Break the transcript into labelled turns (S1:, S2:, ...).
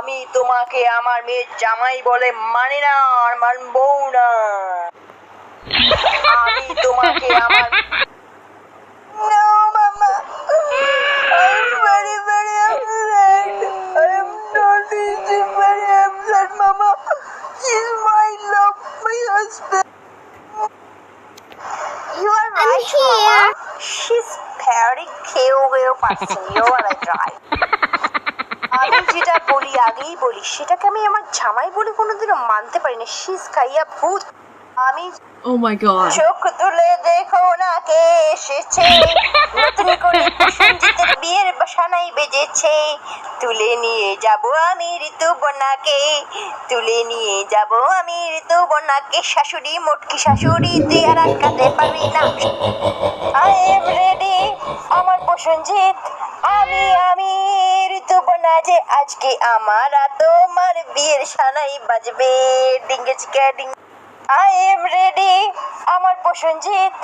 S1: আমি তোমাকে আমার মেয়ের জামাই বলে মানি না আর মানবো না আমি তোমাকে আমার. You are right. Mama. She's very cute person. You are right. আগেই বলি সেটাকে আমি আমার জামাই বলে কোনোদিনও মানতে পারি না শিস খাইয়া ভূত। আমি
S2: Oh my god.
S1: চোখ তুলে দেখো না কে এসেছে। নতুন করে প্রসেনজিতের বিয়ের বাসানাই বেজেছে। তুলে নিয়ে যাব আমি ঋতুবনাকে তুলে নিয়ে যাব আমি ঋতুবনাকে শাশুড়ি মোটকি শাশুড়ি দিয়ে আর আটকাতে পারবি না। আই এম রেডি আমার প্রসেনজিৎ যে আজকে আমার তোমার বিয়ের সানাই বাজবে। ডিঙ্গে চিকা ডিঙ্গে। আই এম রেডি আমার প্রসেনজিৎ।